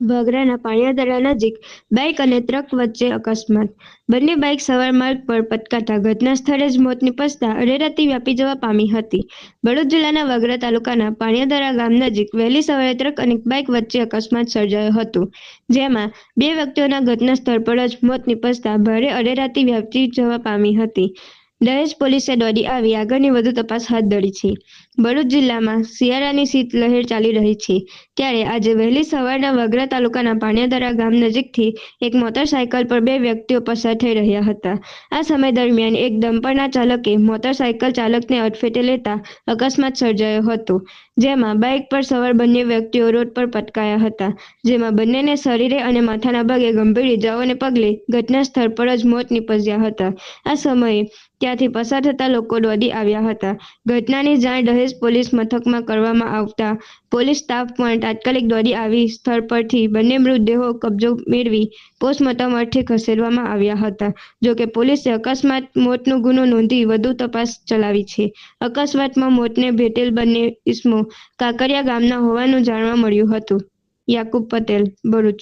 વગરાના પાણીયાદરા નજીક બાઇક અને ટ્રક વચ્ચે અકસ્માત. બંને બાઇક સવાર માર્ગ પર પટકાતા ઘટના સ્થળે જ મોત નિપજતા અડેરાતી વ્યાપી જવા પામી હતી. ભરૂચ જિલ્લાના વગરા તાલુકાના પાણીયાદરા ગામ નજીક વહેલી સવારે ટ્રક અને બાઇક વચ્ચે અકસ્માત સર્જાયો હતો, જેમાં બે વ્યક્તિઓના ઘટના સ્થળ પર જ મોત નિપજતા ભારે અડેરાતી વ્યાપી જવા પામી હતી. દહેજ પોલીસે દોડી આવી. આગળની વધુ તપાસ હાથ ધરી છે. ભરૂચ જિલ્લામાં શિયાળાની શીતલહેર ચાલી રહી છે. ત્યારે આજે વહેલી સવારના વગરા તાલુકાના પાણીયાદરા ગામ નજીકથી એક મોટરસાયકલ પર બે વ્યક્તિઓ પસાર થઈ રહ્યા હતા. આ સમય દરમિયાન એક ડમ્પરના ચાલકે મોટરસાયકલ ચાલકને અડફેટે લેતા અકસ્માત સર્જાયો હતો, જેમાં બાઇક પર સવાર બંને વ્યક્તિઓ રોડ પર પટકાયા હતા, જેમાં બંનેને શરીરે અને માથાના ભાગે ગંભીર ઇજાઓને પગલે ઘટના સ્થળ પર જ મોત નીપજ્યા હતા. આ સમયે ત્યાંથી પસાર થતા લોકો દોડી આવ્યા હતા. ઘટનાની જાણ દહેજ પોલીસ મથકમાં કરવામાં આવતા પોલીસ સ્ટાફ પણ તાત્કાલિક દોડી આવી સ્થળ પરથી બંને મૃતદેહો કબજો મેળવી પોસ્ટમોર્ટમ અર્થે ખસેડવામાં આવ્યા હતા. જોકે પોલીસે અકસ્માત મોતનો ગુનો નોંધી વધુ તપાસ ચલાવી છે. અકસ્માતમાં મોતને ભેટેલ બંને ઇસમો કાંકરિયા ગામના હોવાનું જાણવા મળ્યું હતું. યાકુબ પટેલ, ભરૂચ.